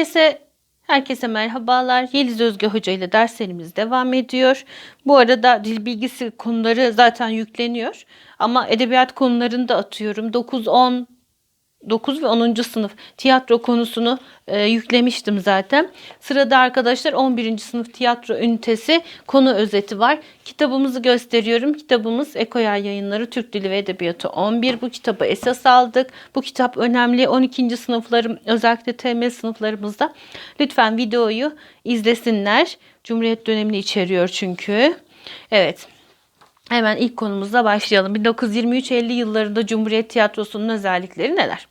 Herkese Herkese merhabalar. Yeliz Özge Hoca ile derslerimiz devam ediyor. Bu arada dil bilgisi konuları zaten yükleniyor. Ama edebiyat konularını da atıyorum. 9, 10, 9 ve 10. sınıf tiyatro konusunu e, yüklemiştim zaten. Sırada arkadaşlar 11. sınıf tiyatro ünitesi konu özeti var. Kitabımızı gösteriyorum. Kitabımız Ekoyay Yayınları Türk Dili ve Edebiyatı 11. Bu kitabı esas aldık. Bu kitap önemli. 12. sınıflarım özellikle temel sınıflarımızda lütfen videoyu izlesinler. Cumhuriyet dönemini içeriyor çünkü. Evet. Hemen ilk konumuzla başlayalım. 1923-50 yıllarında Cumhuriyet Tiyatrosu'nun özellikleri neler?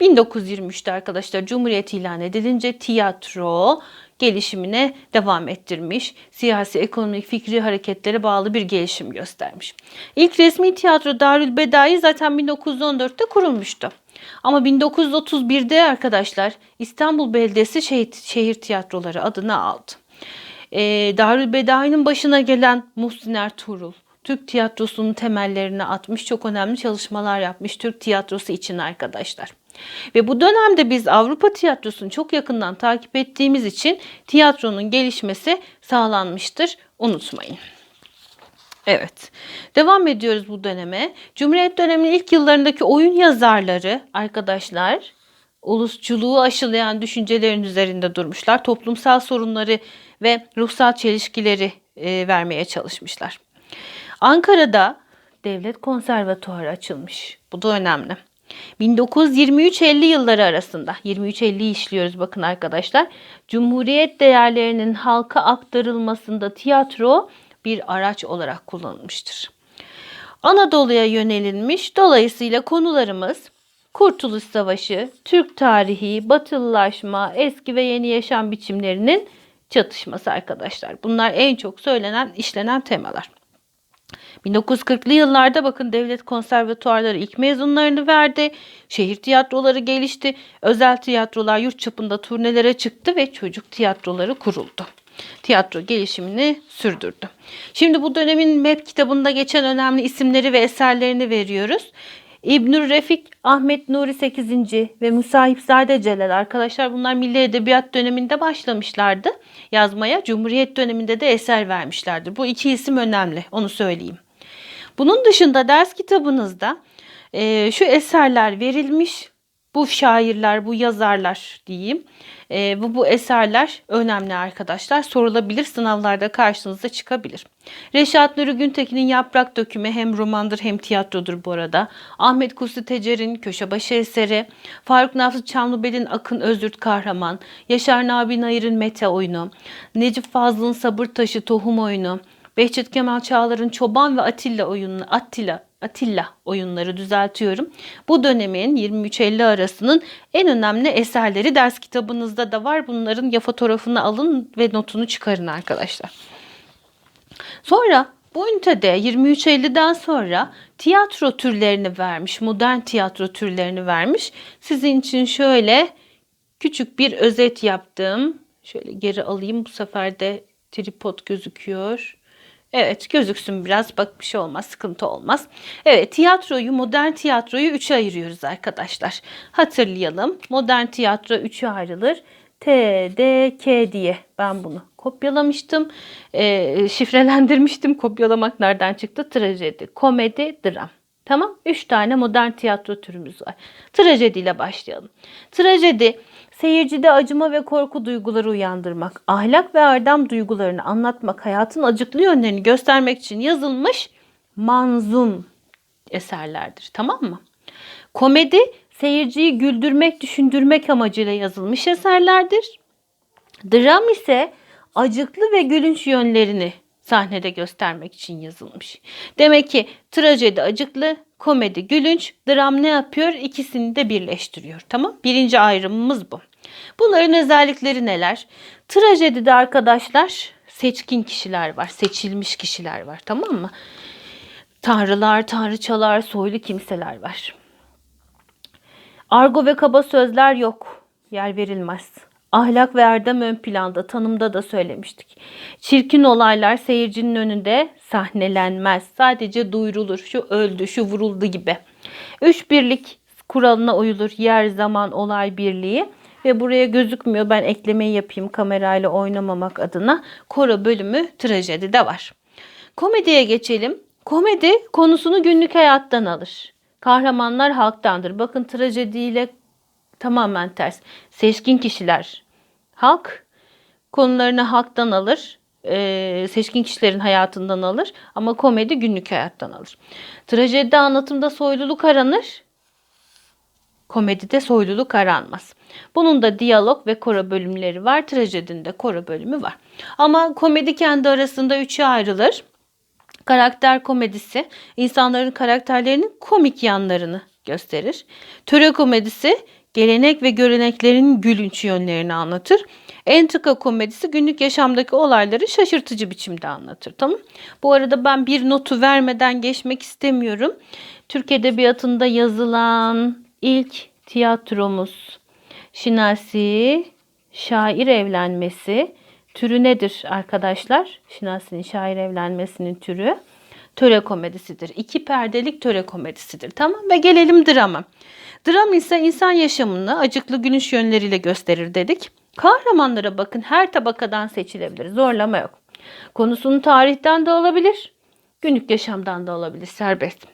1923'te arkadaşlar Cumhuriyet ilan edilince tiyatro gelişimine devam ettirmiş. Siyasi, ekonomik, fikri hareketlere bağlı bir gelişim göstermiş. İlk resmi tiyatro Darül Bedai zaten 1914'te kurulmuştu. Ama 1931'de arkadaşlar İstanbul Belediyesi şehir, tiyatroları adını aldı. Ee, Darül Bedai'nin başına gelen Muhsin Ertuğrul, Türk tiyatrosunun temellerini atmış, çok önemli çalışmalar yapmış Türk tiyatrosu için arkadaşlar. Ve bu dönemde biz Avrupa tiyatrosunu çok yakından takip ettiğimiz için tiyatronun gelişmesi sağlanmıştır. Unutmayın. Evet. Devam ediyoruz bu döneme. Cumhuriyet döneminin ilk yıllarındaki oyun yazarları arkadaşlar ulusçuluğu aşılayan düşüncelerin üzerinde durmuşlar. Toplumsal sorunları ve ruhsal çelişkileri e, vermeye çalışmışlar. Ankara'da devlet konservatuarı açılmış. Bu da önemli. 1923-50 yılları arasında 23-50'yi işliyoruz bakın arkadaşlar. Cumhuriyet değerlerinin halka aktarılmasında tiyatro bir araç olarak kullanılmıştır. Anadolu'ya yönelinmiş dolayısıyla konularımız Kurtuluş Savaşı, Türk tarihi, batılılaşma, eski ve yeni yaşam biçimlerinin çatışması arkadaşlar. Bunlar en çok söylenen, işlenen temalar. 1940'lı yıllarda bakın devlet konservatuarları ilk mezunlarını verdi. Şehir tiyatroları gelişti. Özel tiyatrolar yurt çapında turnelere çıktı ve çocuk tiyatroları kuruldu. Tiyatro gelişimini sürdürdü. Şimdi bu dönemin MEP kitabında geçen önemli isimleri ve eserlerini veriyoruz. İbnül Refik, Ahmet Nuri 8. ve Musahipzade Celal arkadaşlar bunlar Milli Edebiyat döneminde başlamışlardı yazmaya. Cumhuriyet döneminde de eser vermişlerdir. Bu iki isim önemli onu söyleyeyim. Bunun dışında ders kitabınızda e, şu eserler verilmiş. Bu şairler, bu yazarlar diyeyim. E, bu, bu eserler önemli arkadaşlar. Sorulabilir, sınavlarda karşınıza çıkabilir. Reşat Nuri Güntekin'in Yaprak Dökümü hem romandır hem tiyatrodur bu arada. Ahmet Kusi Tecer'in Köşebaşı eseri. Faruk Nafız Çamlıbel'in Akın Özürt Kahraman. Yaşar Nabi Nayır'ın Mete oyunu. Necip Fazıl'ın Sabır Taşı Tohum oyunu. Behçet Kemal Çağlar'ın Çoban ve Atilla oyunu Attila Atilla oyunları düzeltiyorum. Bu dönemin 23-50 arasının en önemli eserleri ders kitabınızda da var. Bunların ya fotoğrafını alın ve notunu çıkarın arkadaşlar. Sonra bu ünitede 23.50'den sonra tiyatro türlerini vermiş, modern tiyatro türlerini vermiş. Sizin için şöyle küçük bir özet yaptım. Şöyle geri alayım bu sefer de tripod gözüküyor. Evet gözüksün biraz bak bir şey olmaz sıkıntı olmaz. Evet tiyatroyu modern tiyatroyu üçe ayırıyoruz arkadaşlar. Hatırlayalım modern tiyatro üçe ayrılır. T, D, K diye ben bunu kopyalamıştım. E, şifrelendirmiştim. Kopyalamak nereden çıktı? Trajedi, komedi, dram. Tamam. Üç tane modern tiyatro türümüz var. Trajediyle başlayalım. Trajedi seyircide acıma ve korku duyguları uyandırmak, ahlak ve erdem duygularını anlatmak, hayatın acıklı yönlerini göstermek için yazılmış manzum eserlerdir. Tamam mı? Komedi seyirciyi güldürmek, düşündürmek amacıyla yazılmış eserlerdir. Dram ise acıklı ve gülünç yönlerini sahnede göstermek için yazılmış. Demek ki trajedi acıklı, komedi gülünç, dram ne yapıyor? İkisini de birleştiriyor. Tamam? Birinci ayrımımız bu. Bunların özellikleri neler? Trajedide arkadaşlar seçkin kişiler var, seçilmiş kişiler var. Tamam mı? Tanrılar, tanrıçalar, soylu kimseler var. Argo ve kaba sözler yok. Yer verilmez. Ahlak ve erdem ön planda tanımda da söylemiştik. Çirkin olaylar seyircinin önünde sahnelenmez. Sadece duyurulur. Şu öldü, şu vuruldu gibi. Üç birlik kuralına uyulur. Yer, zaman, olay birliği ve buraya gözükmüyor. Ben eklemeyi yapayım kamerayla oynamamak adına. Koro bölümü trajedi de var. Komediye geçelim. Komedi konusunu günlük hayattan alır. Kahramanlar halktandır. Bakın trajediyle tamamen ters. Seçkin kişiler halk konularını halktan alır. Ee, seçkin kişilerin hayatından alır ama komedi günlük hayattan alır. Trajedide anlatımda soyluluk aranır. Komedide soyluluk aranmaz. Bunun da diyalog ve koro bölümleri var. Trajedinde koro bölümü var. Ama komedi kendi arasında üçe ayrılır. Karakter komedisi insanların karakterlerinin komik yanlarını gösterir. Töre komedisi gelenek ve göreneklerin gülünç yönlerini anlatır. Entrika komedisi günlük yaşamdaki olayları şaşırtıcı biçimde anlatır. Tamam? Bu arada ben bir notu vermeden geçmek istemiyorum. Türk Edebiyatı'nda yazılan ilk tiyatromuz Şinasi şair evlenmesi türü nedir arkadaşlar? Şinasi'nin şair evlenmesinin türü töre komedisidir. İki perdelik töre komedisidir. Tamam ve gelelim drama. Dram ise insan yaşamını acıklı gülüş yönleriyle gösterir dedik. Kahramanlara bakın her tabakadan seçilebilir. Zorlama yok. Konusunu tarihten de olabilir, günlük yaşamdan da olabilir serbest.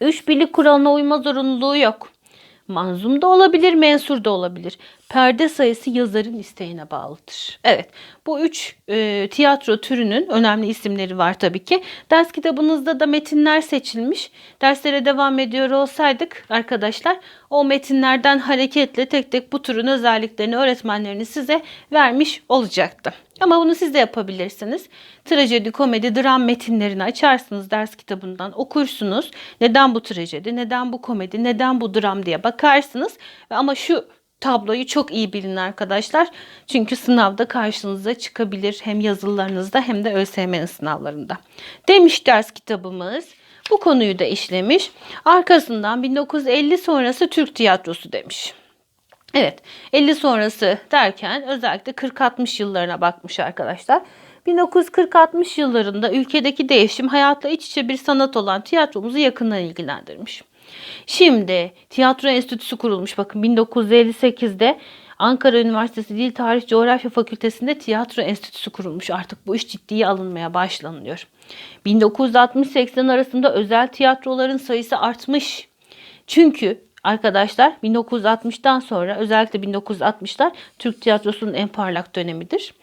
Üç birlik kuralına uyma zorunluluğu yok. Manzum da olabilir, mensur da olabilir. Perde sayısı yazarın isteğine bağlıdır. Evet, bu üç e, tiyatro türünün önemli isimleri var tabii ki. Ders kitabınızda da metinler seçilmiş. Derslere devam ediyor olsaydık arkadaşlar, o metinlerden hareketle tek tek bu türün özelliklerini öğretmenleriniz size vermiş olacaktı. Ama bunu siz de yapabilirsiniz. Trajedi, komedi, dram metinlerini açarsınız ders kitabından okursunuz. Neden bu trajedi, neden bu komedi, neden bu dram diye bakarsınız. Ama şu tabloyu çok iyi bilin arkadaşlar. Çünkü sınavda karşınıza çıkabilir hem yazılarınızda hem de ÖSYM'nin sınavlarında. Demiş ders kitabımız. Bu konuyu da işlemiş. Arkasından 1950 sonrası Türk tiyatrosu demiş. Evet 50 sonrası derken özellikle 40-60 yıllarına bakmış arkadaşlar. 1940-60 yıllarında ülkedeki değişim hayatla iç içe bir sanat olan tiyatromuzu yakından ilgilendirmiş. Şimdi tiyatro enstitüsü kurulmuş. Bakın 1958'de Ankara Üniversitesi Dil Tarih Coğrafya Fakültesi'nde tiyatro enstitüsü kurulmuş. Artık bu iş ciddiye alınmaya başlanıyor. 1960-80 arasında özel tiyatroların sayısı artmış. Çünkü arkadaşlar 1960'tan sonra özellikle 1960'lar Türk tiyatrosunun en parlak dönemidir.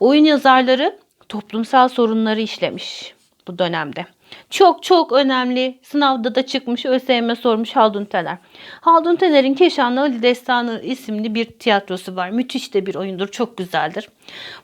Oyun yazarları toplumsal sorunları işlemiş bu dönemde. Çok çok önemli. Sınavda da çıkmış. ÖSYM sormuş Haldun Taner. Haldun Taner'in Keşanlı Ali Destanı isimli bir tiyatrosu var. Müthiş de bir oyundur. Çok güzeldir.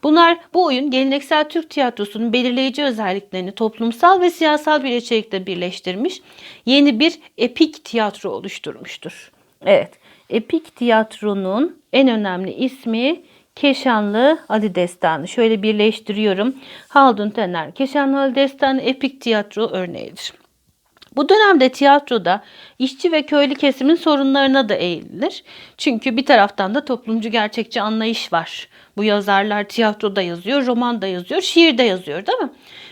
Bunlar bu oyun geleneksel Türk tiyatrosunun belirleyici özelliklerini toplumsal ve siyasal bir içerikle birleştirmiş. Yeni bir epik tiyatro oluşturmuştur. Evet. Epik tiyatronun en önemli ismi Keşanlı Ali Destanı. Şöyle birleştiriyorum. Haldun Taner. Keşanlı Ali Destanı epik tiyatro örneğidir. Bu dönemde tiyatroda işçi ve köylü kesimin sorunlarına da eğilir. Çünkü bir taraftan da toplumcu gerçekçi anlayış var. Bu yazarlar tiyatroda yazıyor, roman da yazıyor, şiir de yazıyor değil mi?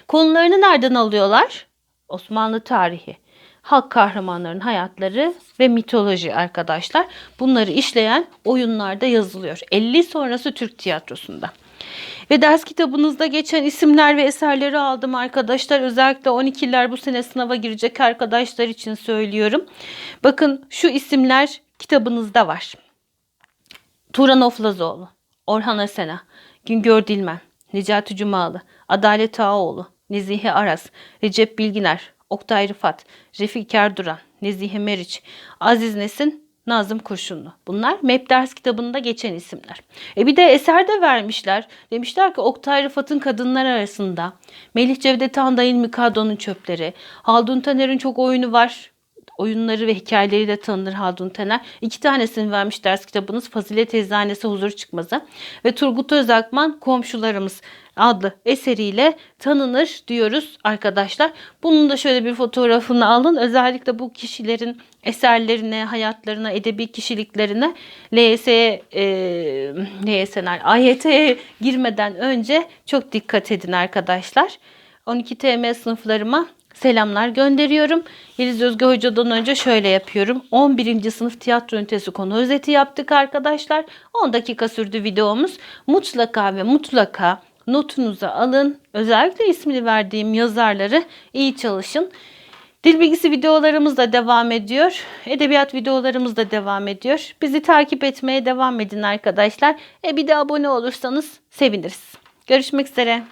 Konularını nereden alıyorlar? Osmanlı tarihi halk kahramanlarının hayatları ve mitoloji arkadaşlar. Bunları işleyen oyunlarda yazılıyor. 50 sonrası Türk tiyatrosunda. Ve ders kitabınızda geçen isimler ve eserleri aldım arkadaşlar. Özellikle 12'ler bu sene sınava girecek arkadaşlar için söylüyorum. Bakın şu isimler kitabınızda var. Turan Oflazoğlu, Orhan Asena, Güngör Dilmen, Necati Cumalı, Adalet Ağaoğlu, Nezihe Aras, Recep Bilginer, Oktay Rıfat, Refik Erduran, Nezihe Meriç, Aziz Nesin, Nazım Kurşunlu. Bunlar MEP ders kitabında geçen isimler. E bir de eser de vermişler. Demişler ki Oktay Rıfat'ın kadınlar arasında, Melih Cevdet Handay'ın Mikado'nun çöpleri, Haldun Taner'in çok oyunu var oyunları ve hikayeleriyle tanınır Haldun Taner. İki tanesini vermiş ders kitabınız Fazilet Eczanesi Huzur Çıkmazı ve Turgut Özakman Komşularımız adlı eseriyle tanınır diyoruz arkadaşlar. Bunun da şöyle bir fotoğrafını alın. Özellikle bu kişilerin eserlerine, hayatlarına, edebi kişiliklerine LYS'ye, e, LYS'ler, AYT'ye girmeden önce çok dikkat edin arkadaşlar. 12 TM sınıflarıma selamlar gönderiyorum. Yeliz Özge Hoca'dan önce şöyle yapıyorum. 11. sınıf tiyatro ünitesi konu özeti yaptık arkadaşlar. 10 dakika sürdü videomuz. Mutlaka ve mutlaka notunuza alın. Özellikle ismini verdiğim yazarları iyi çalışın. Dil bilgisi videolarımız da devam ediyor. Edebiyat videolarımız da devam ediyor. Bizi takip etmeye devam edin arkadaşlar. E bir de abone olursanız seviniriz. Görüşmek üzere.